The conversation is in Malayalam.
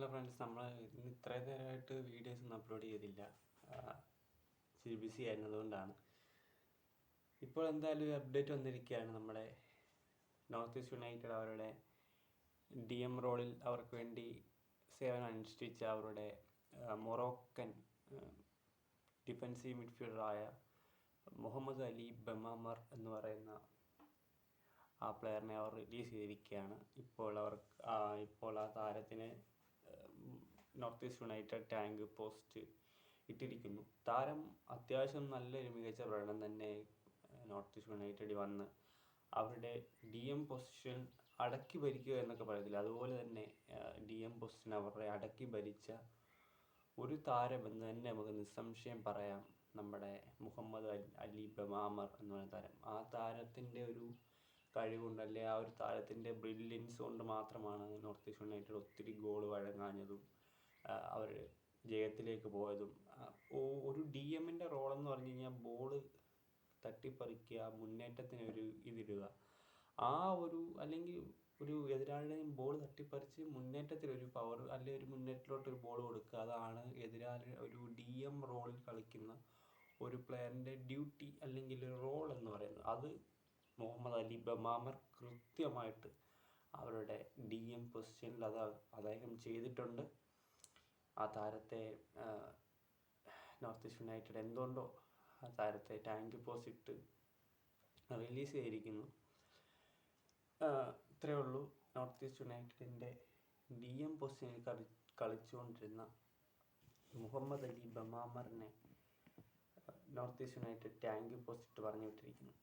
ഹലോ ഫ്രണ്ട്സ് നമ്മൾ ഇന്ന് ഇത്രയും നേരമായിട്ട് വീഡിയോസ് ഒന്നും അപ്ലോഡ് ചെയ്തില്ല. ഇച്ചിരി ബിസി ആയിരുന്നതുകൊണ്ടാണ്. ഇപ്പോൾ എന്തായാലും ഒരു അപ്ഡേറ്റ് വന്നിരിക്കുകയാണ് നമ്മുടെ നോർത്ത് ഈസ്റ്റ് യുണൈറ്റഡ് അവരുടെ ഡി എം റോളിൽ അവർക്ക് വേണ്ടി സേവനം അനുഷ്ഠിച്ച അവരുടെ മൊറോക്കൻ ഡിഫൻസീവ് മിഡ്ഫീൽഡറായ മുഹമ്മദ് അലി ബമാമർ എന്ന് പറയുന്ന ആ പ്ലെയറിനെ അവർ റിലീസ് ചെയ്തിരിക്കുകയാണ്. ഇപ്പോൾ അവർ ഇപ്പോൾ ആ താരത്തിന് North East United thank post ഇട്ടിരിക്കുന്നു. താരം അത്യാവശ്യം നല്ലൊരു മികച്ച പ്രകടനം തന്നെ നോർത്ത് ഈസ്റ്റ് യുണൈറ്റഡിൽ വന്ന് അവരുടെ ഡി എം പൊസിഷൻ അടക്കി ഭരിക്കുക എന്നൊക്കെ പറയത്തില്ല? അതുപോലെ തന്നെ ഡി എം പൊസിഷൻ അവരുടെ അടക്കി ഭരിച്ച ഒരു താരമെന്ന് തന്നെ നമുക്ക് നിസ്സംശയം പറയാം. നമ്മുടെ മുഹമ്മദ് അലി- ബമാമർ എന്ന് പറയുന്ന താരം. ആ താരത്തിന്റെ ഒരു കഴിവുണ്ട് അല്ലെ ആ ഒരു താരത്തിന്റെ ബ്രില്യൻസ് കൊണ്ട് മാത്രമാണ് നോർത്ത് ഈസ്റ്റ് യുണൈറ്റഡ് ഒത്തിരി ഗോൾ വഴങ്ങാഞ്ഞതും അവർ ജയത്തിലേക്ക് പോയതും. ഒരു ഡി എമ്മിന്റെ റോളെന്ന് പറഞ്ഞു കഴിഞ്ഞാൽ ബോൾ തട്ടിപ്പറിക്കുക മുന്നേറ്റത്തിന് ഒരു ഇതിടുക. ആ ഒരു അല്ലെങ്കിൽ ഒരു എതിരാളിയുടെയും ബോൾ തട്ടിപ്പറിച്ച് മുന്നേറ്റത്തിൽ ഒരു പവർ അല്ലെങ്കിൽ ഒരു മുന്നേറ്റത്തിലോട്ട് ഒരു ബോൾ കൊടുക്കുക അതാണ് എതിരാളി ഒരു ഡി എം റോളിൽ കളിക്കുന്ന ഒരു പ്ലെയറിന്റെ ഡ്യൂട്ടി അല്ലെങ്കിൽ റോൾ എന്ന് പറയുന്നത്. അത് മുഹമ്മദ് അലി ബമാമർ കൃത്യമായിട്ട് അവരുടെ ഡി എം പൊസിഷനിൽ അത് അദ്ദേഹം ചെയ്തിട്ടുണ്ട്. ആ താരത്തെ നോർത്ത് ഈസ്റ്റ് യുണൈറ്റഡ് എന്തുകൊണ്ടോ ആ താരത്തെ ടാങ്ക് പോസിറ്റ് റിലീസ് ചെയ്തിരിക്കുന്നു. ഇത്രയേ ഉള്ളൂ. നോർത്ത് ഈസ്റ്റ് യുണൈറ്റഡിന്റെ ഡി എം പൊസിഷനിൽ കളി കളിച്ചുകൊണ്ടിരുന്ന Mohamed Ali ബമാമറിനെ North East United thank post പറഞ്ഞു വിട്ടിരിക്കുന്നു.